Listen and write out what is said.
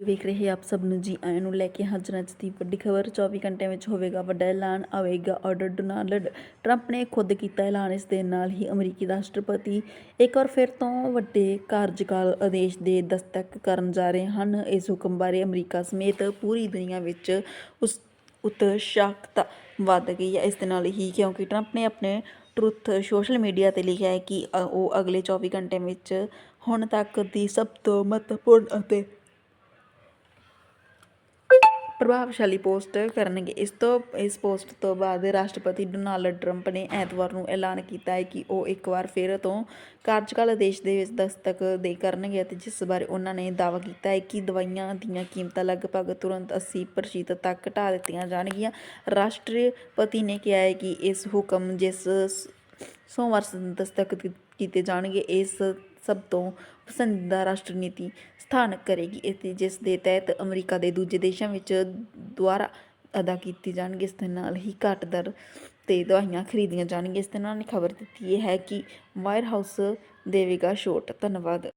ਵੇਖ ਰਹੇ ਆਪ ਸਭ ਨੂੰ ਜੀ ਆਇਆਂ ਨੂੰ ਲੈ ਕੇ ਹਾਜ਼ਰ ਅੱਜ ਦੀ ਵੱਡੀ ਖਬਰ। 24 ਘੰਟਿਆਂ ਵਿੱਚ ਹੋਵੇਗਾ ਵੱਡਾ ਐਲਾਨ, ਆਵੇਗਾ ਆਰਡਰ ਡੋਨਾਲਡ ਟਰੰਪ ਨੇ ਖੁਦ ਕੀਤਾ ਐਲਾਨ। ਇਸ ਦੇ ਨਾਲ ਹੀ ਅਮਰੀਕੀ ਰਾਸ਼ਟਰਪਤੀ ਇੱਕ ਵਾਰ ਫਿਰ ਤੋਂ ਵੱਡੇ ਕਾਰਜਕਾਲ ਆਦੇਸ਼ ਦੇ ਦਸਤਕ ਕਰਨ ਜਾ ਰਹੇ ਹਨ। ਇਸ ਹੁਕਮ ਬਾਰੇ ਅਮਰੀਕਾ ਸਮੇਤ ਪੂਰੀ ਦੁਨੀਆ ਵਿੱਚ ਉਸ ਉਤਸ਼ਾਹਕਤਾ ਵੱਧ ਗਈ ਹੈ। ਇਸ ਦੇ ਨਾਲ ਹੀ ਕਿਉਂਕਿ ਟਰੰਪ ਨੇ ਆਪਣੇ ਟਰੁੱਥ ਸੋਸ਼ਲ ਮੀਡੀਆ ਤੇ ਲਿਖਿਆ ਹੈ ਕਿ ਉਹ ਅਗਲੇ 24 ਘੰਟਿਆਂ ਵਿੱਚ ਹੁਣ ਤੱਕ ਦੀ ਸਭ ਤੋਂ ਮਹੱਤਵਪੂਰਨ ਅਤੇ ਪ੍ਰਭਾਵਸ਼ਾਲੀ ਪੋਸਟ ਕਰਨਗੇ। ਇਸ ਤੋਂ, ਇਸ ਪੋਸਟ ਤੋਂ ਬਾਅਦ ਰਾਸ਼ਟਰਪਤੀ ਡੋਨਾਲਡ ਟਰੰਪ ਨੇ ਐਤਵਾਰ ਨੂੰ ਐਲਾਨ ਕੀਤਾ ਹੈ ਕਿ ਉਹ ਇੱਕ ਵਾਰ ਫਿਰ ਤੋਂ ਕਾਰਜਕਾਲ ਆਦੇਸ਼ ਦੇ ਵਿੱਚ ਦਸਤਕ ਦੇ ਕਰਨਗੇ ਅਤੇ ਜਿਸ ਬਾਰੇ ਉਹਨਾਂ ਨੇ ਦਾਅਵਾ ਕੀਤਾ ਹੈ ਕਿ ਦਵਾਈਆਂ ਦੀਆਂ ਕੀਮਤਾਂ ਲਗਭਗ ਤੁਰੰਤ 80% ਤੱਕ ਘਟਾ ਦਿੱਤੀਆਂ ਜਾਣਗੀਆਂ। ਰਾਸ਼ਟਰਪਤੀ ਨੇ ਕਿਹਾ ਹੈ ਕਿ ਇਸ ਹੁਕਮ ਜਿਸ ਸੋਮਵਾਰ ਦਸਤਖਤ ਕੀਤੇ ਜਾਣਗੇ। ਇਸ ਸਭ ਤੋਂ ਪਸੰਦੀਦਾ ਰਾਸ਼ਟਰਨੀਤੀ ਸਥਾਨਕ ਕਰੇਗੀ ਅਤੇ ਜਿਸ ਦੇ ਤਹਿਤ ਅਮਰੀਕਾ ਦੇ ਦੂਜੇ ਦੇਸ਼ਾਂ ਵਿੱਚ ਦੁਆਰਾ ਅਦਾ ਕੀਤੀ ਜਾਣਗੇ, ਇਸ ਦੇ ਨਾਲ ਹੀ ਘੱਟ ਦਰ ਤੇ ਦਵਾਈਆਂ ਖਰੀਦੀਆਂ ਜਾਣਗੀਆਂ। ਇਸ ਦੇ ਨਾਲ ਖਬਰ ਦਿੱਤੀ ਇਹ ਹੈ ਕਿ ਵਾਇਰ ਹਾਊਸ ਦੇਵੇਗਾ ਛੋਟ ਧੰਨਵਾਦ।